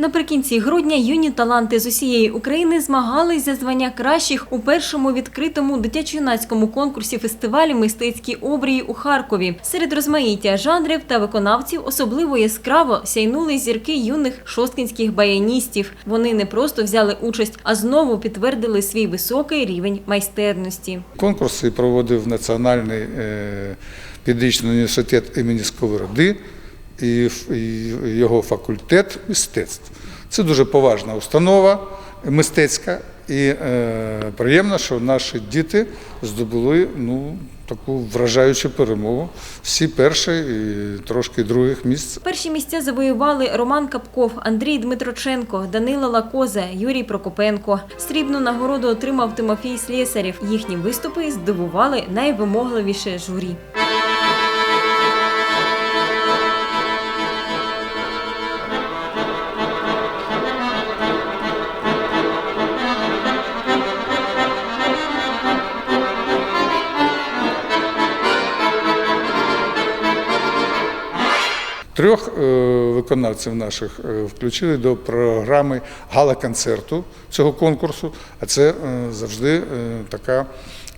Наприкінці грудня юні таланти з усієї України змагались за звання кращих у першому відкритому дитячо-юнацькому конкурсі фестивалі Мистецькі обрії у Харкові. Серед розмаїття жанрів та виконавців особливо яскраво сяйнули зірки юних шосткінських баяністів. Вони не просто взяли участь, а знову підтвердили свій високий рівень майстерності. Конкурси проводив Національний е, педагогічний університет імені Сковороди і, його факультет мистецтв. Це дуже поважна установа мистецька, і е, приємно, що наші діти здобули ну, таку вражаючу перемогу. Всі перші і трошки других місць. Перші місця завоювали Роман Капков, Андрій Дмитроченко, Данила Лакоза, Юрій Прокопенко. Срібну нагороду отримав Тимофій Слєсарєв. Їхні виступи здивували найвимогливіше журі. Трьох е, виконавців наших е, включили до програми гала-концерту цього конкурсу, а це е, завжди така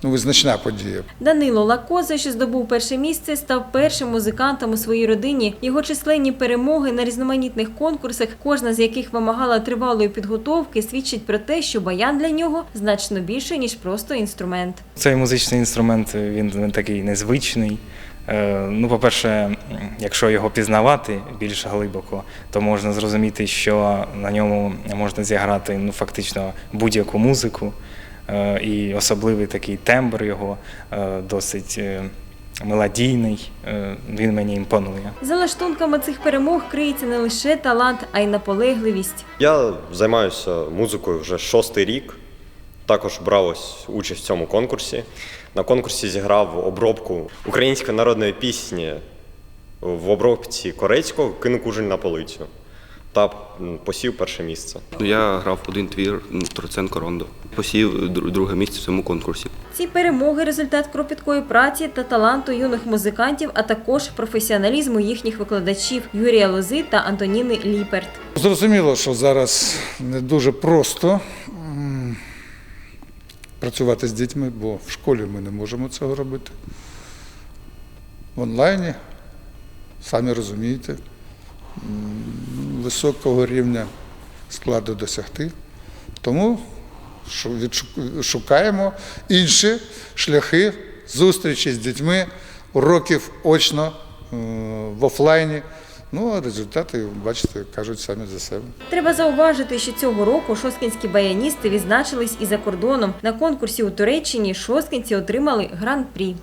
ну, визначна подія. Данило Лакоза, що здобув перше місце, став першим музикантом у своїй родині. Його численні перемоги на різноманітних конкурсах, кожна з яких вимагала тривалої підготовки, свідчить про те, що баян для нього значно більше ніж просто інструмент. Цей музичний інструмент він, він такий незвичний. Е, Ну, по-перше, якщо його пізнавати більш глибоко, то можна зрозуміти, що на ньому можна зіграти ну, фактично будь-яку музику. Е, І особливий такий тембр його е, досить мелодійний. Він мені імпонує. За лаштунками цих перемог криється не лише талант, а й наполегливість. Я займаюся музикою вже шостий рік. Також брав ось участь в цьому конкурсі. На конкурсі зіграв обробку української народної пісні в обробці корейського кину кужель на полицю та посів перше місце. Я грав один твір Троценко Рондо. Посів друге місце в цьому конкурсі. Ці перемоги результат кропіткої праці та таланту юних музикантів, а також професіоналізму їхніх викладачів Юрія Лози та Антоніни Ліперт. Зрозуміло, що зараз не дуже просто працювати з дітьми, бо в школі ми не можемо цього робити. В онлайні, самі розумієте, високого рівня складу досягти. Тому шукаємо інші шляхи зустрічі з дітьми, уроків очно е, в офлайні. Ну, а результати, бачите, кажуть самі за себе. Треба зауважити, що цього року шосткінські баяністи відзначились і за кордоном. На конкурсі у Туреччині шосткінці отримали гран-прі.